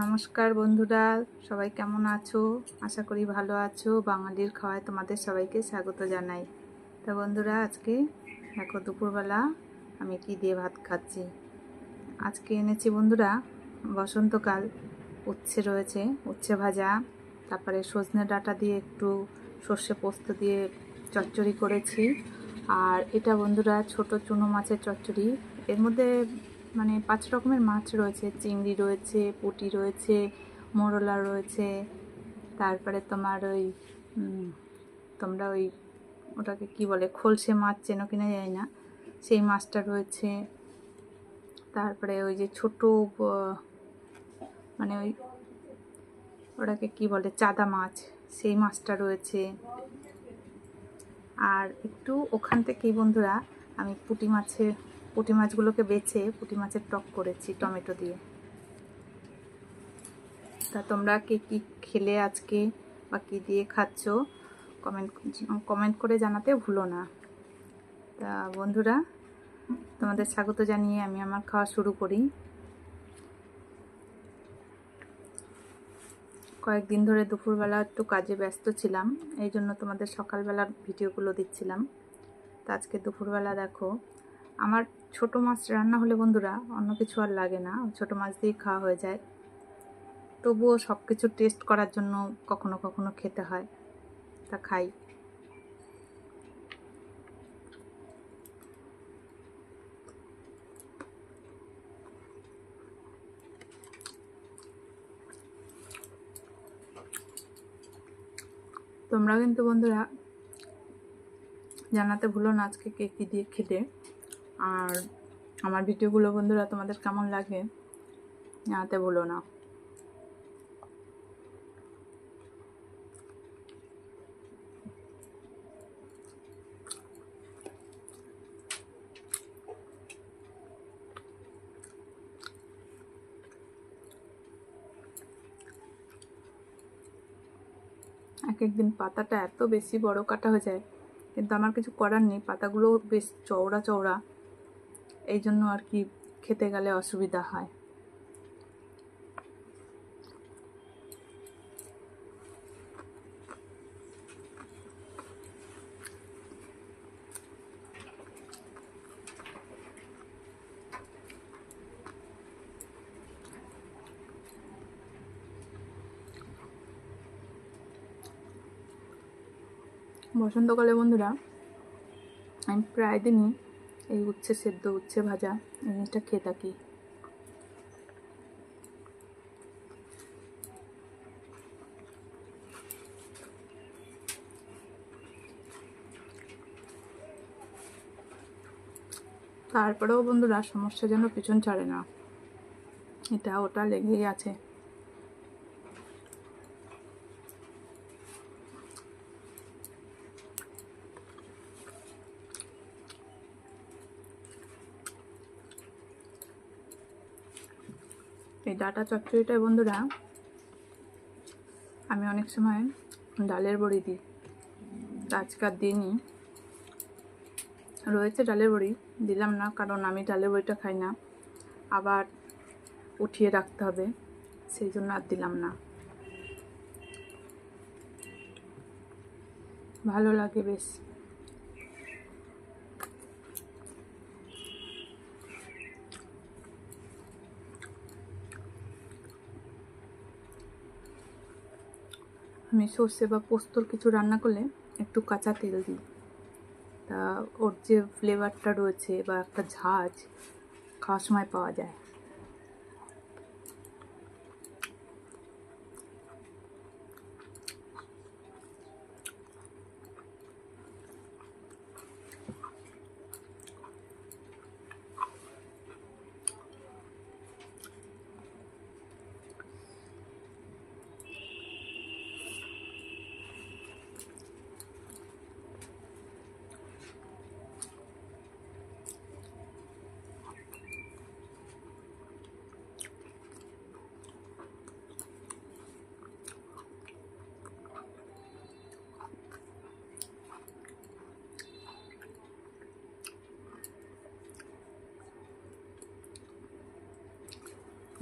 নমস্কার বন্ধুরা, সবাই কেমন আছো? আশা করি ভালো আছো। বাঙালির খাওয়ায় তোমাদের সবাইকে স্বাগত জানাই। তা বন্ধুরা, আজকে দেখো দুপুরবেলা আমি কি দিয়ে ভাত খাচ্ছি। আজকে এনেছি বন্ধুরা, বসন্তকাল, উচ্ছে রয়েছে, উচ্ছে ভাজা, তারপরে সজনে ডাঁটা দিয়ে একটু সর্ষে পোস্ত দিয়ে চচ্চড়ি করেছি। আর এটা বন্ধুরা, ছোট চুনো মাছের চচ্চড়ি। এর মধ্যে মানে পাঁচ রকমের মাছ রয়েছে। চিংড়ি রয়েছে, পুঁটি রয়েছে, মোরলা রয়েছে, তারপরে তোমার ওই তোমরা ওই ওটাকে কি বলে, খলসে মাছ চেনো কিনা যায় না। সেই মাছটা রয়েছে। তারপরে ওই যে ছোট মানে ওই ওটাকে কি বলে, চাদা মাছ, সেই মাছটা রয়েছে। আর একটু ওখান থেকেই বন্ধুরা, আমি পুঁটি মাছের পুঁটি মাছগুলোকে বেছে পুঁটি মাছের টক করেছি টমেটো দিয়ে। তা তোমরা কে কী খেলে আজকে বা কী দিয়ে খাচ্ছ কমেন্ট কমেন্ট করে জানাতে ভুলো না। তা বন্ধুরা, তোমাদের স্বাগত জানিয়ে আমি আমার খাওয়া শুরু করি। কয়েকদিন ধরে দুপুরবেলা একটু কাজে ব্যস্ত ছিলাম, এই জন্য তোমাদের সকালবেলার ভিডিওগুলো দিচ্ছিলাম। তো আজকে দুপুরবেলা দেখো, আমার ছোট মাছ রান্না হলে বন্ধুরা অন্য কিছু আর লাগে না। ছোট মাছ দিয়ে খাওয়া হয়ে যায়। তবুও সব কিছু টেস্ট করার জন্য কখনো কখনো খেতে হয়। তা খাই। তোমরা কিন্তু বন্ধুরা জানাতে ভুলো না আজকে কে কী দিয়ে খেতে আর আমার ভিডিওগুলো বন্ধুরা তোমাদের কেমন লাগে? জানাতে ভুলো না। এক একদিন পাতাটা এত বেশি বড় কাটা হয়ে যায়, কিন্তু আমার কিছু করার নেই পাতাগুলো বেশ চওড়া চওড়া। এই জন্য আর কি খেতে গেলে অসুবিধা হয়। বসন্তকালে বন্ধুরা আমি প্রায় দিনই এই উচ্ছে সেদ্ধ উচ্ছে ভাজা, এই জিনিসটা খেয়ে থাকি। তারপরেও বন্ধুরা, সমস্যা যেন পিছন ছাড়ে না। এটা ওটা লেগেই আছে। ডাটা চচ্চড়িটায় বন্ধুরা, আমি অনেক সময় ডালের বড়ি দিই। তা আজকার দিনই রয়েছে ডালের বড়ি, দিলাম না, কারণ আমি ডালের বড়িটা খাই না। আবার উঠিয়ে রাখতে হবে, সেই জন্য আর দিলাম না। ভালো লাগে বেশ। আমি সর্ষে বা পোস্তর কিছু রান্না করলে একটু কাঁচা তেল দিই। তা ওর যে ফ্লেভারটা রয়েছে বা একটা ঝাঁজ খাওয়ার সময় পাওয়া যায়।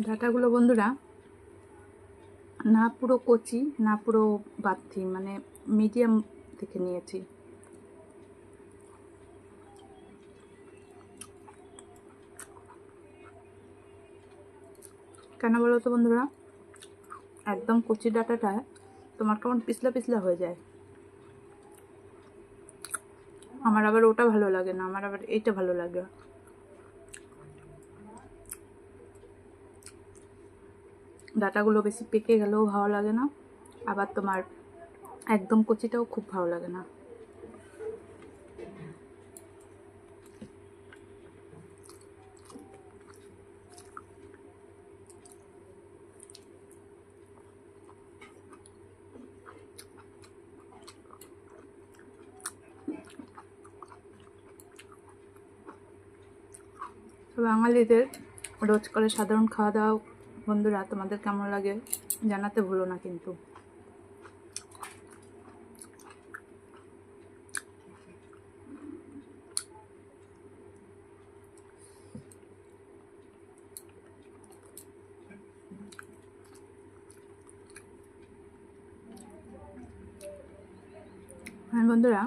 ডাটাগুলো বন্ধুরা, না পুরো কচি, না পুরো বাত্তি মানে মিডিয়াম থেকে নিয়েছি। কেন বলো তো বন্ধুরা, একদম কচি ডাটাটা তোমার কেমন পিছলা পিছলা হয়ে যায়। আমার আবার ওটা ভালো লাগে না, আমার আবার এইটা ভালো লাগে। ডাটাগুলো বেশি পেকে গেলেও ভালো লাগে না। আবার তোমার একদম কচিটাও খুব ভালো লাগে না। বাঙালিদের রোজ করে সাধারণ খাওয়া দাওয়া বন্ধুরা, তোমাদের কেমন লাগে জানাতে ভুলো না কিন্তু। হ্যাঁ বন্ধুরা,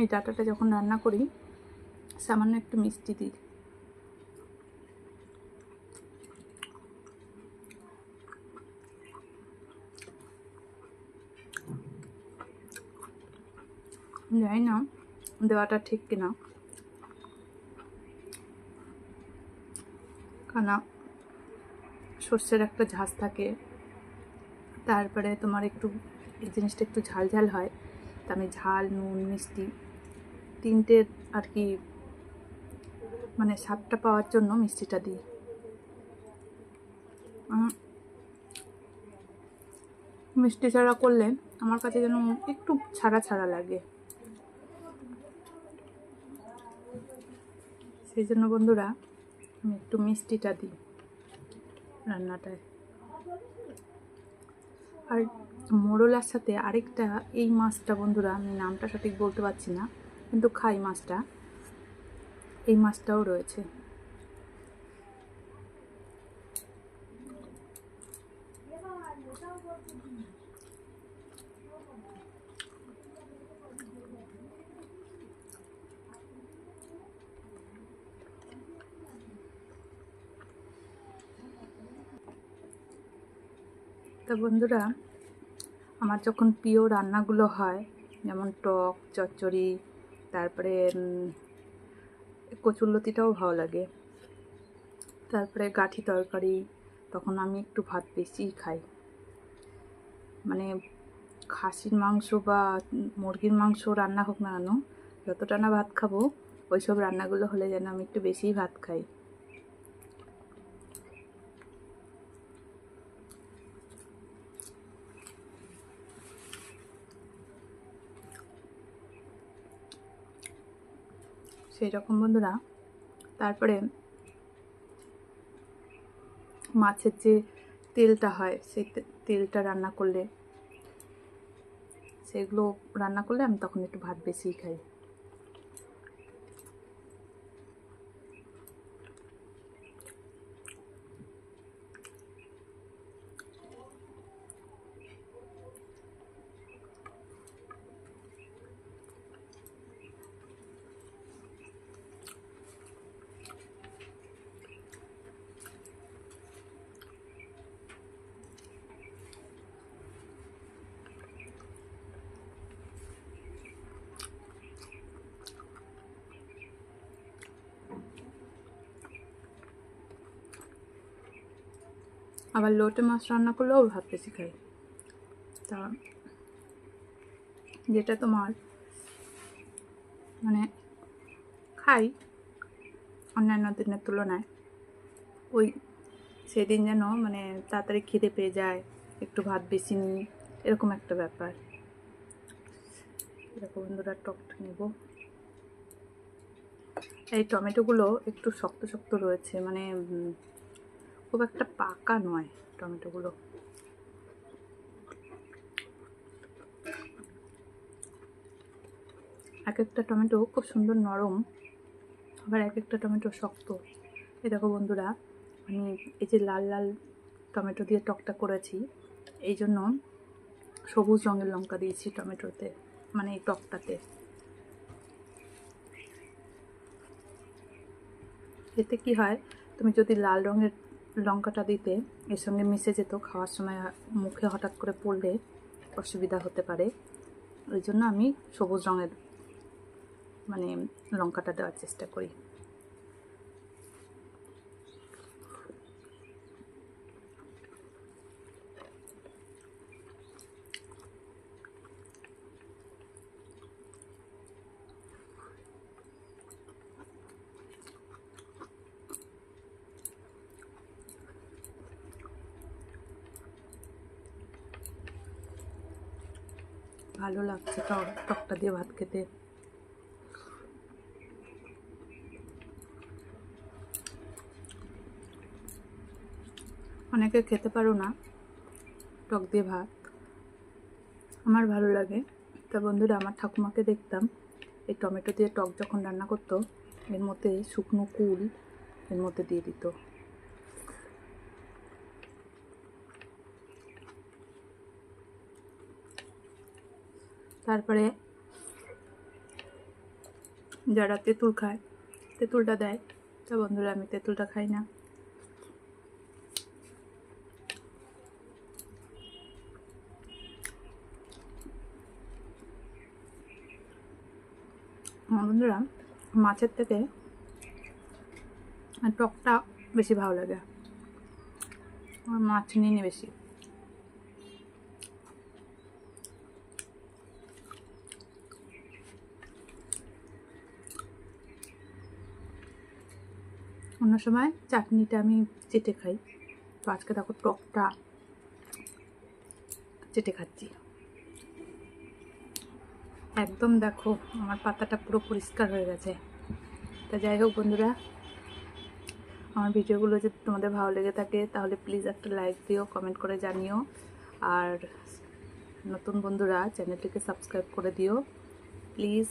এই ডাটাটা যখন রান্না করি, সামান্য একটু মিষ্টি দিই। জানি না, দেওয়াটা ঠিক কিনা। কারণ সর্ষের একটা ঝাঁজ থাকে, তারপরে তোমার একটু, এই জিনিসটা একটু ঝাল ঝাল হয়, তা আমি ঝাল, নুন, মিষ্টি, তিনটে আর কি মানে স্বাদটা পাওয়ার জন্য মিষ্টিটা দিই। মিষ্টি ছাড়া করলে আমার কাছে যেন একটু ছাড়া ছাড়া লাগে। সেই জন্য বন্ধুরা, আমি একটু মিষ্টিটা দিই রান্নাটায়। আর মোড়লার সাথে আরেকটা, এই মাছটা বন্ধুরা, আমি নামটা সঠিক বলতে পারছি না, কিন্তু খাই মাছটা। এই মাছটাও রয়েছে। তা বন্ধুরা, আমার যখন প্রিয় রান্নাগুলো হয়, যেমন টক, চচ্চড়ি, তারপরে কচুরলতিটাও ভালো লাগে। তারপরে গাঠি তরকারি, তখন আমি একটু ভাত বেশিই খাই। মানে খাসির মাংস বা মুরগির মাংস রান্না হোক না কেন, যতটা না ভাত খাব, ওইসব রান্নাগুলো হলে যেন আমি একটু বেশিই ভাত খাই। সেই রকম বন্ধুরা। তারপরে মাছের যে তেলটা হয়, সেই তেলটা রান্না করলে, সেগুলো রান্না করলে আমি তখন একটু ভাত বেশিই খাই। আবার লোটে মাছ রান্না করলেও ভাত বেশি খাই তা যেটা তোমার মানে খাই অন্যান্য দিনের তুলনায়। ওই সেদিন যেন মানে তাড়াতাড়ি খিদে পেয়ে যায়, একটু ভাত বেশি নিই, এরকম একটা ব্যাপার। এরকম বন্ধুরা, টকটা নেব। এই টমেটোগুলো একটু শক্ত শক্ত রয়েছে মানে খুব একটা পাকা নয় টমেটোগুলো। এক একটা টমেটো খুব সুন্দর নরম, আবার এক একটা টমেটো শক্ত। এই দেখো বন্ধুরা, আমি এই যে লাল লাল টমেটো দিয়ে টকটা করেছি, এই জন্য সবুজ রঙের লঙ্কা দিয়েছি টমেটোতে মানে এই টকটাতে। এতে কি হয়, তুমি যদি লাল রঙের লঙ্কাটা দিতে, এর সঙ্গে মিশে যেত, খাওয়ার সময় মুখে হঠাৎ করে পড়লে অসুবিধা হতে পারে। ওই জন্য আমি সবুজ রঙের মানে লঙ্কাটা দেওয়ার চেষ্টা করি। ভালো লাগছে টক, টকটা দিয়ে ভাত খেতে। অনেকে খেতে পারো না টক দিয়ে ভাত। আমার ভালো লাগে। তা বন্ধুরা, আমার ঠাকুমাকে দেখতাম, এই টমেটো দিয়ে টক যখন রান্না করতো, এর মধ্যে শুকনো কুল এর মধ্যে দিয়ে দিত। তারপরে যারা তেঁতুল খায়, তেঁতুলটা দেয়। তা বন্ধুরা, আমি তেঁতুলটা খাই না। বন্ধুরা, মাছের থেকে টকটা বেশি ভালো লাগে। আমার মাছ নিয়ে বেশি। অন্য সময় চাটনিটা আমি চেটে খাই। তো আজকে দেখো টকটা চেটে খাচ্ছি। একদম দেখো আমার পাতাটা পুরো পরিষ্কার হয়ে গেছে। তা যাই হোক বন্ধুরা, আমার ভিডিওগুলো যদি তোমাদের ভালো লেগে থাকে তাহলে প্লিজ একটা লাইক দিও কমেন্ট করে জানিও। আর নতুন বন্ধুরা চ্যানেলটিকে সাবস্ক্রাইব করে দিও। প্লিজ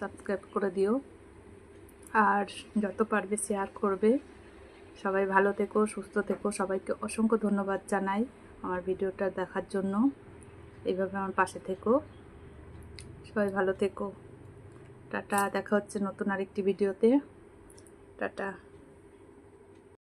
সাবস্ক্রাইব করে দিও। আর যত পারবে শেয়ার করবে। সবাই ভালো থেকো, সুস্থ থেকো। সবাইকে অসংখ্য ধন্যবাদ জানাই আমার ভিডিওটা দেখার জন্য। এইভাবে আমার পাশে থেকো। সবাই ভালো থেকো। টাটা, দেখা হচ্ছে নতুন আরেকটি ভিডিওতে। টাটা।